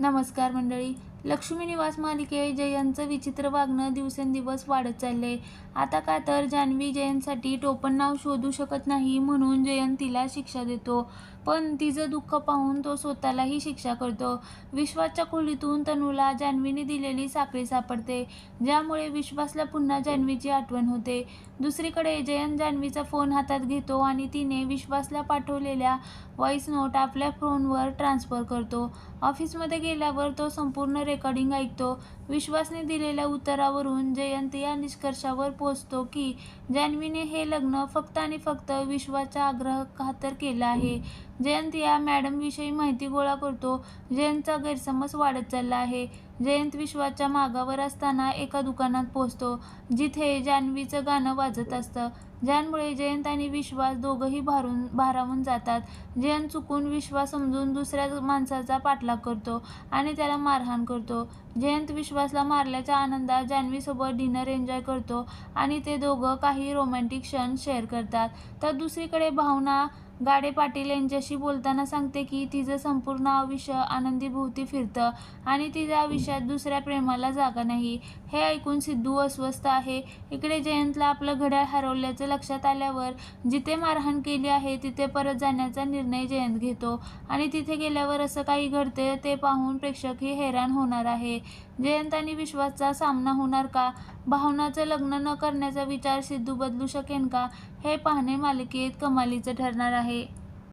नमस्कार मंडळी. लक्ष्मी निवास मालिके जयंतचं विचित्र वागणं दिवसेंदिवस वाढत चालले आता का तर जान्हवी जयंतसाठी टोपण नाव शोधू शकत नाही म्हणून जयंत तिला शिक्षा देतो. पण तिचं दुःख पाहून तो स्वतःलाही शिक्षा करतो. विश्वासच्या खोलीतून तनूला जान्हवीने दिलेली साखळी सापडते ज्यामुळे विश्वासला पुन्हा जान्हवीची आठवण होते. दुसरीकडे जयंत जान्हवीचा फोन हातात घेतो आणि तिने विश्वासला पाठवलेल्या व्हॉइस नोट आपल्या फोनवर ट्रान्सफर करतो. ऑफिसमध्ये गेल्यावर तो संपूर्ण रेकॉर्डिंग ऐकतो. विश्वासने दिलेल्या उत्तरावरून जयंत या निष्कर्षावर पोहोचतो की जान्हवीने हे लग्न फक्त आणि फक्त विश्वाच्या आग्रह खातर केलं आहे. जयंत या मॅडमविषयी माहिती गोळा करतो. जयंतचा गैरसमज वाढत चालला आहे. जयंत विश्वाच्या मागावर असताना एका दुकानात पोहोचतो जिथे जान्हवीचं गाणं वाजत असतं. ज्यामुळे जयंत आणि विश्वास दोघंही भारून भारावून जातात. जयंत चुकून विश्वास समजून दुसऱ्या माणसाचा पाठलाग करतो आणि त्याला मारहाण करतो. जयंत विश्वासला मारल्याच्या आनंदात जान्हवीसोबत डिनर एन्जॉय करतो आणि ते दोघं काही रोमॅन्टिक क्षण शेअर करतात. तर दुसरीकडे भावना गाडे पाटील यांच्याशी बोलताना सांगते की तिचं संपूर्ण आयुष्य आनंदीभोवती फिरतं आणि तिच्या आयुष्यात दुसऱ्या प्रेमाला जागा नाही. हे ऐकून सिद्धू अस्वस्थ आहे. इकडे जयंतला आपलं घड्याळ हरवल्याचं लक्षात आल्यावर जिथे मारहाण केली आहे तिथे परत जाण्याचा निर्णय जयंत घेतो. आणि तिथे गेल्यावर असं काही घडते ते पाहून प्रेक्षकही हैराण होणार आहे. जयंत आणि विश्वासचा सामना होणार का? भावनाचं लग्न न करण्याचा विचार सिद्धू बदलू शकेन का? हे पाहणे मालिकेत कमालीचं ठरणार आहे. आहे.